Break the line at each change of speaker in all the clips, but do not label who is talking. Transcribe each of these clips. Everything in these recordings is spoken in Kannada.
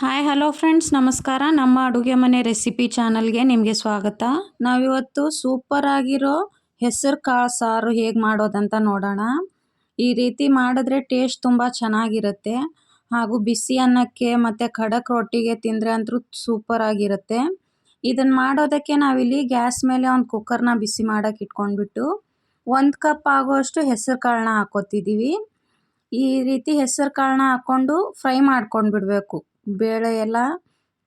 ಹಾಯ್ ಹಲೋ ಫ್ರೆಂಡ್ಸ್ ನಮಸ್ಕಾರ. ನಮ್ಮ ಅಡುಗೆ ಮನೆ ರೆಸಿಪಿ ಚಾನಲ್ಗೆ ನಿಮಗೆ ಸ್ವಾಗತ. ನಾವಿವತ್ತು ಸೂಪರ್ ಆಗಿರೋ ಹೆಸರು ಕಾಳು ಸಾರು ಹೇಗೆ ಮಾಡೋದಂತ ನೋಡೋಣ. ಈ ರೀತಿ ಮಾಡಿದ್ರೆ ಟೇಸ್ಟ್ ತುಂಬ ಚೆನ್ನಾಗಿರುತ್ತೆ. ಹಾಗೂ ಬಿಸಿ ಅನ್ನಕ್ಕೆ ಮತ್ತು ಖಡಕ್ ರೊಟ್ಟಿಗೆ ತಿಂದರೆ ಅಂತೂ ಸೂಪರ್ ಆಗಿರುತ್ತೆ. ಇದನ್ನು ಮಾಡೋದಕ್ಕೆ ನಾವಿಲ್ಲಿ ಗ್ಯಾಸ್ ಮೇಲೆ ಒಂದು ಕುಕ್ಕರ್ನ ಬಿಸಿ ಮಾಡೋಕೆ ಇಟ್ಕೊಂಡ್ಬಿಟ್ಟು ಒಂದು ಕಪ್ ಆಗೋಷ್ಟು ಹೆಸರು ಕಾಳನ್ನ ಹಾಕೋತಿದ್ದೀವಿ ಈ ರೀತಿ ಹೆಸರು ಕಾಳನ್ನ ಹಾಕ್ಕೊಂಡು ಫ್ರೈ ಮಾಡ್ಕೊಂಡು ಬಿಡಬೇಕು ಬೇಳೆ ಎಲ್ಲ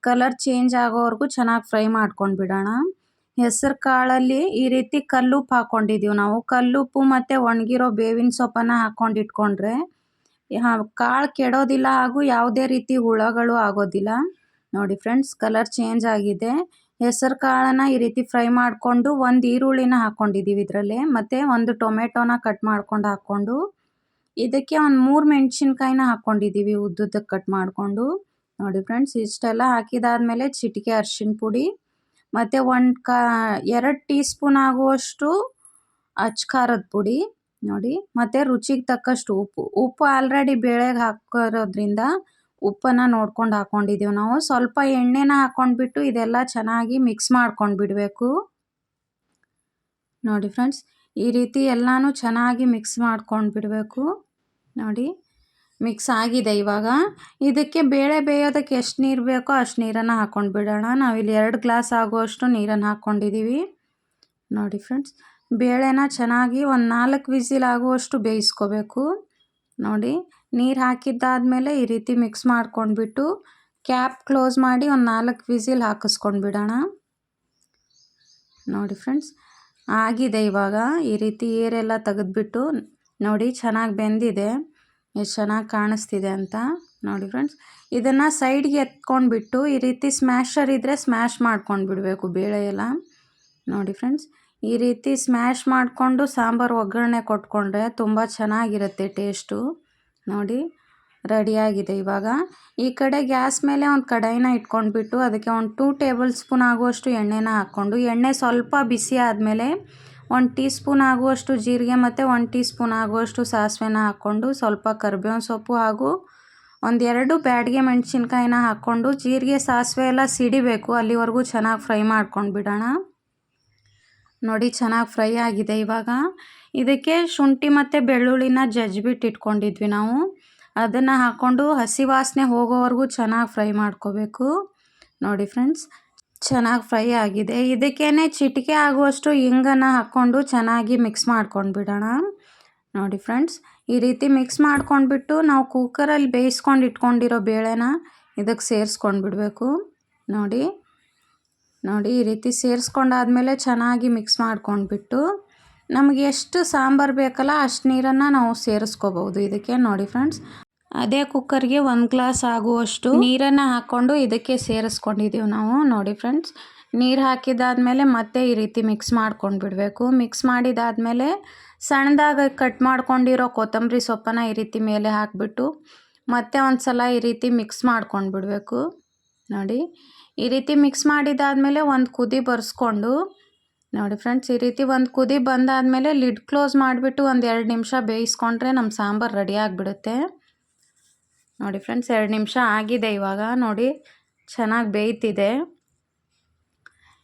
ಕಲರ್ ಚೇಂಜ್ ಆಗೋವರೆಗೂ ಚೆನ್ನಾಗಿ ಫ್ರೈ ಮಾಡ್ಕೊಂಡು ಬಿಡೋಣ. ಹೆಸರು ಕಾಳಲ್ಲಿ ಈ ರೀತಿ ಕಲ್ಲುಪ್ಪು ಹಾಕ್ಕೊಂಡಿದ್ದೀವಿ ನಾವು. ಕಲ್ಲುಪ್ಪು ಮತ್ತು ಒಣಗಿರೋ ಬೇವಿನ ಸೊಪ್ಪನ್ನು ಹಾಕ್ಕೊಂಡು ಇಟ್ಕೊಂಡ್ರೆ ಕಾಳು ಕೆಡೋದಿಲ್ಲ ಹಾಗೂ ಯಾವುದೇ ರೀತಿ ಹುಳಗಳು ಆಗೋದಿಲ್ಲ. ನೋಡಿ ಫ್ರೆಂಡ್ಸ್ ಕಲರ್ ಚೇಂಜ್ ಆಗಿದೆ. ಹೆಸರು ಕಾಳನ್ನು ಈ ರೀತಿ ಫ್ರೈ ಮಾಡಿಕೊಂಡು ಒಂದು ಈರುಳ್ಳಿನ ಹಾಕ್ಕೊಂಡಿದ್ದೀವಿ ಇದರಲ್ಲಿ, ಮತ್ತು ಒಂದು ಟೊಮೆಟೊನ ಕಟ್ ಮಾಡ್ಕೊಂಡು ಹಾಕ್ಕೊಂಡು, ಇದಕ್ಕೆ ಒಂದು ಮೂರು ಮೆಣಸಿನ್ಕಾಯಿನ ಹಾಕ್ಕೊಂಡಿದ್ದೀವಿ ಉದ್ದುದ್ದಕ್ಕೆ ಕಟ್ ಮಾಡಿಕೊಂಡು. ನೋಡಿ ಫ್ರೆಂಡ್ಸ್, ಇಷ್ಟೆಲ್ಲ ಹಾಕಿದಾದ್ಮೇಲೆ ಚಿಟಿಕೆ ಅರ್ಶಿನ ಪುಡಿ, ಮತ್ತು ಒಂದು ಕಾ, ಎರಡು ಟೀ ಸ್ಪೂನ್ ಆಗುವಷ್ಟು ಅಚ್ಕಾರದ ಪುಡಿ ನೋಡಿ, ಮತ್ತು ರುಚಿಗೆ ತಕ್ಕಷ್ಟು ಉಪ್ಪು ಉಪ್ಪು ಆಲ್ರೆಡಿ ಬೇಳೆಗೆ ಹಾಕಿರೋದ್ರಿಂದ ಉಪ್ಪನ್ನು ನೋಡ್ಕೊಂಡು ಹಾಕ್ಕೊಂಡಿದ್ದೀವಿ ನಾವು. ಸ್ವಲ್ಪ ಎಣ್ಣೆನ ಹಾಕ್ಕೊಂಡ್ಬಿಟ್ಟು ಇದೆಲ್ಲ ಚೆನ್ನಾಗಿ ಮಿಕ್ಸ್ ಮಾಡ್ಕೊಂಡು ಬಿಡಬೇಕು. ನೋಡಿ ಫ್ರೆಂಡ್ಸ್, ಈ ರೀತಿ ಎಲ್ಲನೂ ಚೆನ್ನಾಗಿ ಮಿಕ್ಸ್ ಮಾಡ್ಕೊಂಡು ಬಿಡಬೇಕು. ನೋಡಿ ಮಿಕ್ಸ್ ಆಗಿದೆ ಇವಾಗ. ಇದಕ್ಕೆ ಬೇಳೆ ಬೇಯೋದಕ್ಕೆ ಎಷ್ಟು ನೀರು ಬೇಕೋ ಅಷ್ಟು ನೀರನ್ನು ಹಾಕ್ಕೊಂಡು ಬಿಡೋಣ. ನಾವಿಲ್ಲಿ ಎರಡು ಗ್ಲಾಸ್ ಆಗುವಷ್ಟು ನೀರನ್ನು ಹಾಕ್ಕೊಂಡಿದ್ದೀವಿ ನೋಡಿ ಫ್ರೆಂಡ್ಸ್, ಬೇಳೆನ ಚೆನ್ನಾಗಿ ಒಂದು ನಾಲ್ಕು ವಿಸಿಲ್ ಆಗುವಷ್ಟು ಬೇಯಿಸ್ಕೋಬೇಕು. ನೋಡಿ, ನೀರು ಹಾಕಿದ್ದಾದಮೇಲೆ ಈ ರೀತಿ ಮಿಕ್ಸ್ ಮಾಡ್ಕೊಂಡ್ಬಿಟ್ಟು ಕ್ಯಾಪ್ ಕ್ಲೋಸ್ ಮಾಡಿ ಒಂದು ನಾಲ್ಕು ವಿಸಿಲ್ ಹಾಕಿಸ್ಕೊಂಡು ಬಿಡೋಣ. ನೋಡಿ ಫ್ರೆಂಡ್ಸ್, ಆಗಿದೆ ಇವಾಗ. ಈ ರೀತಿ ಏರೆಲ್ಲ ತೆಗೆದ್ಬಿಟ್ಟು ನೋಡಿ, ಚೆನ್ನಾಗಿ ಬೆಂದಿದೆ. ಎಷ್ಟು ಚೆನ್ನಾಗಿ ಕಾಣಿಸ್ತಿದೆ ಅಂತ. ನೋಡಿ ಫ್ರೆಂಡ್ಸ್, ಇದನ್ನು ಸೈಡ್ಗೆ ಎತ್ಕೊಂಡ್ಬಿಟ್ಟು ಈ ರೀತಿ ಸ್ಮ್ಯಾಶರ್ ಇದ್ದರೆ ಸ್ಮ್ಯಾಶ್ ಮಾಡ್ಕೊಂಡು ಬಿಡಬೇಕು ಬೇಳೆ ಎಲ್ಲ. ನೋಡಿ ಫ್ರೆಂಡ್ಸ್, ಈ ರೀತಿ ಸ್ಮ್ಯಾಶ್ ಮಾಡಿಕೊಂಡು ಸಾಂಬಾರು ಒಗ್ಗರಣೆ ಕೊಟ್ಕೊಂಡ್ರೆ ತುಂಬ ಚೆನ್ನಾಗಿರುತ್ತೆ ಟೇಸ್ಟು. ನೋಡಿ, ರೆಡಿಯಾಗಿದೆ ಇವಾಗ. ಈ ಕಡೆ ಗ್ಯಾಸ್ ಮೇಲೆ ಒಂದು ಕಡಾಯಿನ ಇಟ್ಕೊಂಡ್ಬಿಟ್ಟು ಅದಕ್ಕೆ ಒಂದು ಟೂ ಟೇಬಲ್ ಸ್ಪೂನ್ ಆಗುವಷ್ಟು ಎಣ್ಣೆನ ಹಾಕ್ಕೊಂಡು, ಎಣ್ಣೆ ಸ್ವಲ್ಪ ಬಿಸಿ ಆದಮೇಲೆ ಒಂದು ಟೀ ಸ್ಪೂನ್ ಆಗುವಷ್ಟು ಜೀರಿಗೆ ಮತ್ತು ಒಂದು ಟೀ ಸ್ಪೂನ್ ಆಗುವಷ್ಟು ಸಾಸಿವೆನ ಹಾಕ್ಕೊಂಡು ಸ್ವಲ್ಪ ಕರ್ಬೇವಿನ ಸೊಪ್ಪು ಹಾಗೂ ಒಂದೆರಡು ಬ್ಯಾಡಿಗೆ ಮೆಣಸಿನ್ಕಾಯಿನ ಹಾಕ್ಕೊಂಡು ಜೀರಿಗೆ ಸಾಸಿವೆ ಎಲ್ಲ ಸಿಡಿಬೇಕು. ಅಲ್ಲಿವರೆಗೂ ಚೆನ್ನಾಗಿ ಫ್ರೈ ಮಾಡ್ಕೊಂಡು ಬಿಡೋಣ. ನೋಡಿ ಚೆನ್ನಾಗಿ ಫ್ರೈ ಆಗಿದೆ ಇವಾಗ. ಇದಕ್ಕೆ ಶುಂಠಿ ಮತ್ತು ಬೆಳ್ಳುಳ್ಳಿನ ಜಜ್ಬಿಟ್ಟು ಇಟ್ಕೊಂಡಿದ್ವಿ ನಾವು. ಅದನ್ನು ಹಾಕ್ಕೊಂಡು ಹಸಿ ವಾಸನೆ ಹೋಗೋವರೆಗೂ ಚೆನ್ನಾಗಿ ಫ್ರೈ ಮಾಡ್ಕೋಬೇಕು. ನೋಡಿ ಫ್ರೆಂಡ್ಸ್ ಚೆನ್ನಾಗಿ ಫ್ರೈ ಆಗಿದೆ. ಇದಕ್ಕೇನೆ ಚಿಟಿಕೆ ಆಗುವಷ್ಟು ಹಿಂಗನ ಹಾಕ್ಕೊಂಡು ಚೆನ್ನಾಗಿ ಮಿಕ್ಸ್ ಮಾಡ್ಕೊಂಡು ಬಿಡೋಣ ನೋಡಿ ಫ್ರೆಂಡ್ಸ್ ಈ ರೀತಿ ಮಿಕ್ಸ್ ಮಾಡ್ಕೊಂಡ್ಬಿಟ್ಟು ನಾವು ಕುಕ್ಕರಲ್ಲಿ ಬೇಯಿಸ್ಕೊಂಡು ಇಟ್ಕೊಂಡಿರೋ ಬೇಳೆನ ಇದಕ್ಕೆ ಸೇರಿಸ್ಕೊಂಡು ಬಿಡಬೇಕು ನೋಡಿ ನೋಡಿ ಈ ರೀತಿ ಸೇರಿಸ್ಕೊಂಡಾದ್ಮೇಲೆ ಚೆನ್ನಾಗಿ ಮಿಕ್ಸ್ ಮಾಡ್ಕೊಂಡ್ಬಿಟ್ಟು ನಮಗೆ ಎಷ್ಟು ಸಾಂಬಾರು ಬೇಕಲ್ಲ ಅಷ್ಟು ನೀರನ್ನು ನಾವು ಸೇರಿಸ್ಕೋಬೋದು. ಇದಕ್ಕೆ ನೋಡಿ ಫ್ರೆಂಡ್ಸ್ ಅದೇ ಕುಕ್ಕರ್ಗೆ ಒಂದು ಗ್ಲಾಸ್ ಆಗುವಷ್ಟು ನೀರನ್ನು ಹಾಕ್ಕೊಂಡು ಇದಕ್ಕೆ ಸೇರಿಸ್ಕೊಂಡಿದ್ದೀವಿ ನಾವು. ನೋಡಿ ಫ್ರೆಂಡ್ಸ್, ನೀರು ಹಾಕಿದಾದ್ಮೇಲೆ ಮತ್ತೆ ಈ ರೀತಿ ಮಿಕ್ಸ್ ಮಾಡ್ಕೊಂಡು ಬಿಡಬೇಕು. ಮಿಕ್ಸ್ ಮಾಡಿದಾದ್ಮೇಲೆ ಸಣ್ಣದಾಗಿ ಕಟ್ ಮಾಡ್ಕೊಂಡಿರೋ ಕೊತ್ತಂಬರಿ ಸೊಪ್ಪನ್ನು ಈ ರೀತಿ ಮೇಲೆ ಹಾಕಿಬಿಟ್ಟು ಮತ್ತೆ ಒಂದು ಸಲ ಈ ರೀತಿ ಮಿಕ್ಸ್ ಮಾಡ್ಕೊಂಡು ಬಿಡಬೇಕು. ನೋಡಿ, ಈ ರೀತಿ ಮಿಕ್ಸ್ ಮಾಡಿದಾದ್ಮೇಲೆ ಒಂದು ಕುದಿ ಬರ್ಸ್ಕೊಂಡು, ನೋಡಿ ಫ್ರೆಂಡ್ಸ್, ಈ ರೀತಿ ಒಂದು ಕುದಿ ಬಂದಾದಮೇಲೆ ಲಿಡ್ ಕ್ಲೋಸ್ ಮಾಡಿಬಿಟ್ಟು ಒಂದು ಎರಡು ನಿಮಿಷ ಬೇಯಿಸ್ಕೊಂಡ್ರೆ ನಮ್ಮ ಸಾಂಬಾರು ರೆಡಿ ಆಗಿಬಿಡುತ್ತೆ. ನೋಡಿ ಫ್ರೆಂಡ್ಸ್, ಎರಡು ನಿಮಿಷ ಆಗಿದೆ ಇವಾಗ. ನೋಡಿ, ಚೆನ್ನಾಗಿ ಬೇಯ್ತಿದೆ.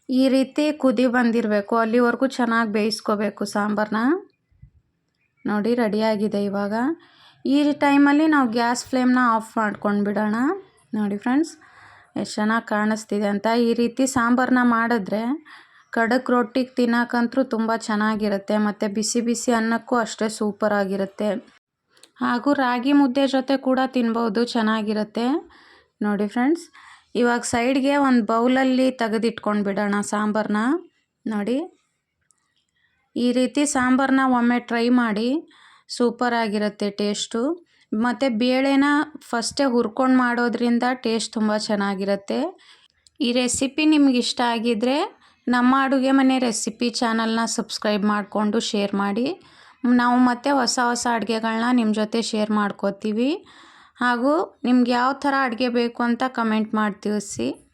ಈ ರೀತಿ ಕುದಿ ಬಂದಿರಬೇಕು. ಅಲ್ಲಿವರೆಗೂ ಚೆನ್ನಾಗಿ ಬೇಯಿಸ್ಕೋಬೇಕು ಸಾಂಬಾರನ್ನ ನೋಡಿ, ರೆಡಿಯಾಗಿದೆ ಇವಾಗ. ಈ ಟೈಮಲ್ಲಿ ನಾವು ಗ್ಯಾಸ್ ಫ್ಲೇಮ್ನ ಆಫ್ ಮಾಡ್ಕೊಂಡು ಬಿಡೋಣ. ನೋಡಿ ಫ್ರೆಂಡ್ಸ್, ಎಷ್ಟು ಚೆನ್ನಾಗಿ ಕಾಣಿಸ್ತಿದೆ ಅಂತ. ಈ ರೀತಿ ಸಾಂಬಾರನ್ನ ಮಾಡಿದ್ರೆ ಕಡಕ್ ರೊಟ್ಟಿಗೆ ತಿನ್ನೋಕ್ಕಂತೂ ತುಂಬ ಚೆನ್ನಾಗಿರುತ್ತೆ. ಮತ್ತು ಬಿಸಿ ಬಿಸಿ ಅನ್ನಕ್ಕೂ ಅಷ್ಟೇ ಸೂಪರಾಗಿರುತ್ತೆ ಹಾಗೂ ರಾಗಿ ಮುದ್ದೆ ಜೊತೆ ಕೂಡ ತಿನ್ಬೋದು, ಚೆನ್ನಾಗಿರುತ್ತೆ. ನೋಡಿ ಫ್ರೆಂಡ್ಸ್, ಇವಾಗ ಸೈಡ್ಗೆ ಒಂದು ಬೌಲಲ್ಲಿ ತೆಗೆದಿಟ್ಕೊಂಡು ಬಿಡೋಣ ಸಾಂಬಾರನ್ನ ನೋಡಿ, ಈ ರೀತಿ ಸಾಂಬಾರನ್ನ ಒಮ್ಮೆ ಟ್ರೈ ಮಾಡಿ ಸೂಪರಾಗಿರುತ್ತೆ ಟೇಸ್ಟು. ಮತ್ತು ಬೇಳೆನ ಫಸ್ಟೇ ಹುರ್ಕೊಂಡು ಮಾಡೋದ್ರಿಂದ ಟೇಸ್ಟ್ ತುಂಬ ಚೆನ್ನಾಗಿರುತ್ತೆ. ಈ ರೆಸಿಪಿ ನಿಮ್ಗೆ ಇಷ್ಟ ಆಗಿದ್ದರೆ ನಮ್ಮ ಅಡುಗೆ ಮನೆ ರೆಸಿಪಿ ಚಾನಲ್ನ ಸಬ್ಸ್ಕ್ರೈಬ್ ಮಾಡಿಕೊಂಡು ಶೇರ್ ಮಾಡಿ. ನಾವು ಮತ್ತೆ ಹೊಸ ಹೊಸ ಅಡುಗೆಗಳನ್ನ ನಿಮ್ಮ ಜೊತೆ ಶೇರ್ ಮಾಡ್ಕೋತೀವಿ. ಹಾಗೂ ನಿಮ್ಗೆ ಯಾವ ಥರ ಅಡುಗೆ ಬೇಕು ಅಂತ ಕಮೆಂಟ್ ಮಾಡಿ ತಿಳಿಸಿ.